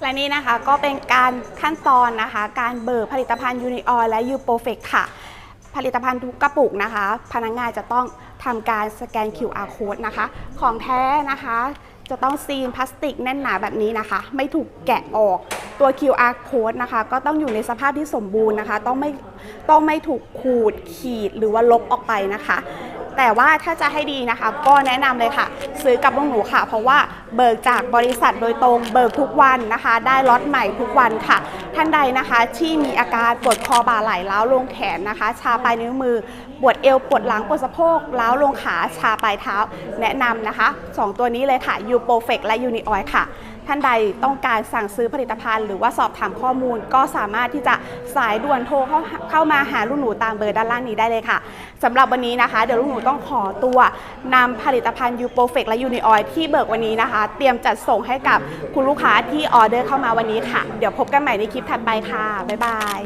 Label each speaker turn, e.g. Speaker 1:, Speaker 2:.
Speaker 1: และนี่นะคะก็เป็นการขั้นตอนนะคะ การเบิกผลิตภัณฑ์ยูนิออยและยูโปรเฟกค่ะ ผลิตภัณฑ์ทุกกระปุกนะคะ พนักงานจะต้องทำการสแกน QR code นะคะ ของแท้นะคะ จะต้องซีนพลาสติกแน่นหนาแบบนี้นะคะ ไม่ถูกแกะออกตัว QR code นะคะ ก็ต้องอยู่ในสภาพที่สมบูรณ์นะคะ ต้องไม่ต้องไม่ถูกขูดขีดหรือว่าลบออกไปนะคะ แต่ว่าถ้าจะให้ดีนะคะ ก็แนะนำเลยค่ะ ซื้อกับลูกหนูค่ะ เพราะว่า เบิกจากบริษัทโดยตรงเบิกทุกวันนะคะ ได้ล็อตใหม่ทุกวันค่ะ ท่านใดนะคะที่มีอาการปวดคอบ่าไหล่ล้าวลงแขนนะคะ ชาปลายนิ้วมือ ปวดเอวปวดหลังปวดสะโพกล้าวลงขาชาปลายเท้า แนะนำนะคะสองตัวนี้เลยค่ะยูโปรเฟกและยูนิออยค่ะท่านใดต้องการสั่งซื้อผลิตภัณฑ์ หรือว่าสอบถามข้อมูลก็สามารถที่จะสายด่วนโทรเข้าเข้ามาหาลูกหนูตามเบอร์ด้านล่างนี้ได้เลยค่ะสำหรับวันนี้นะคะ เดี๋ยวลูกหนูต้องขอตัวนำผลิตภัณฑ์ยูโปรเฟกและยูนิออยที่เบิกวันนี้นะคะเตรียมจัดส่งให้กับคุณลูกค้าที่ออเดอร์เข้ามาวันนี้ค่ะ เดี๋ยวพบกันใหม่ในคลิปถัดไปค่ะ บ๊ายบาย